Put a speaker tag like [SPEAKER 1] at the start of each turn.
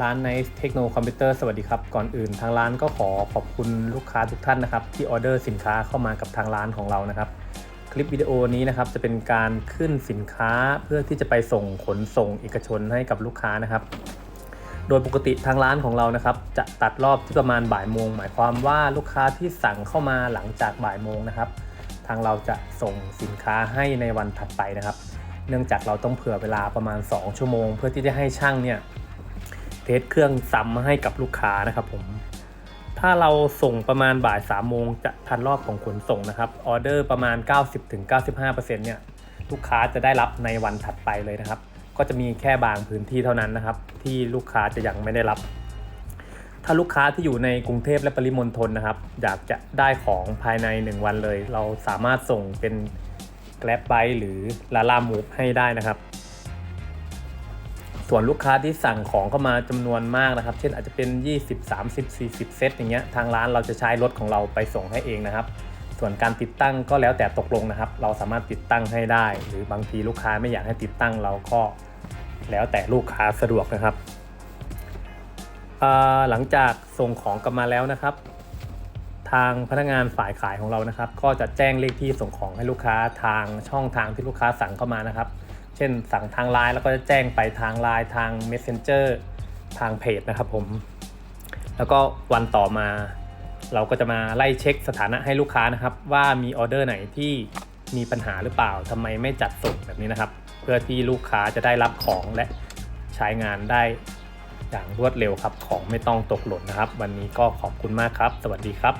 [SPEAKER 1] ร้านในเทคโนคอมพิวเตอร์สวัสดีครับ ก่อนอื่นทางร้านก็ขอขอบคุณลูกค้าทุกท่านนะครับ ที่ออเดอร์สินค้าเข้ามากับทางร้านของเรานะครับ คลิปวิดีโอนี้นะครับจะเป็นการขึ้นสินค้าเพื่อที่จะไปส่งขนส่งเอกชนให้กับลูกค้านะครับ โดยปกติทางร้านของเรานะครับ จะตัดรอบที่ประมาณบ่ายโมงหมายความว่าลูกค้าที่สั่งเข้ามาหลังจากบ่ายโมงนะครับ ทางเราจะส่งสินค้าให้ในวันถัดไปนะครับ เนื่องจากเราต้องเผื่อเวลาประมาณ 2 ชั่วโมง เพื่อที่จะให้ช่างเนี่ย เทสเครื่องซ้ำมาให้กับลูกค้านะครับผม ถ้าเราส่งประมาณบ่าย3โมงจะทันรอบของขนส่งนะครับ ออเดอร์ประมาณ 90-95%เนี่ยลูกค้าจะได้รับในวันถัดไปเลยนะครับ ก็จะมีแค่บางพื้นที่เท่านั้นนะครับ ที่ลูกค้าจะยังไม่ได้รับ ถ้าลูกค้าที่อยู่ในกรุงเทพและปริมณฑลนะครับ อยากจะได้ของภายใน 1 วันเลย เราสามารถส่งเป็น Grab b i หรือ Lala Move ให้ได้นะครับ ส่วนลูกค้าที่สั่งของเข้ามาจำนวนมากนะครับ เช่นอาจจะเป็น 20 30 40 เซตอย่างเงี้ยทางร้านเราจะใช้รถของเราไปส่งให้เองนะครับ ส่วนการติดตั้งก็แล้วแต่ตกลงนะครับ เราสามารถติดตั้งให้ได้ หรือบางทีลูกค้าไม่อยากให้ติดตั้งเราก็แล้วแต่ลูกค้าสะดวกนะครับหลังจากส่งของกลับมาแล้วนะครับ ทางพนักงานฝ่ายขายของเรานะครับ ก็จะแจ้งเลขที่ส่งของให้ลูกค้าทางช่องทางที่ลูกค้าสั่งเข้ามานะครับ เช่นสั่งทางไลน์แล้วก็จะแจ้งไปทางไลน์ทาง Messenger ทางเพจนะครับผม แล้วก็วันต่อมา เราก็จะมาไล่เช็คสถานะให้ลูกค้านะครับ ว่ามีออเดอร์ไหนที่มีปัญหาหรือเปล่าทำไมไม่จัดส่งแบบนี้นะครับ เพื่อที่ลูกค้าจะได้รับของและใช้งานได้อย่างรวดเร็วครับ ของไม่ต้องตกหล่นนะครับ วันนี้ก็ขอบคุณมากครับ สวัสดีครับ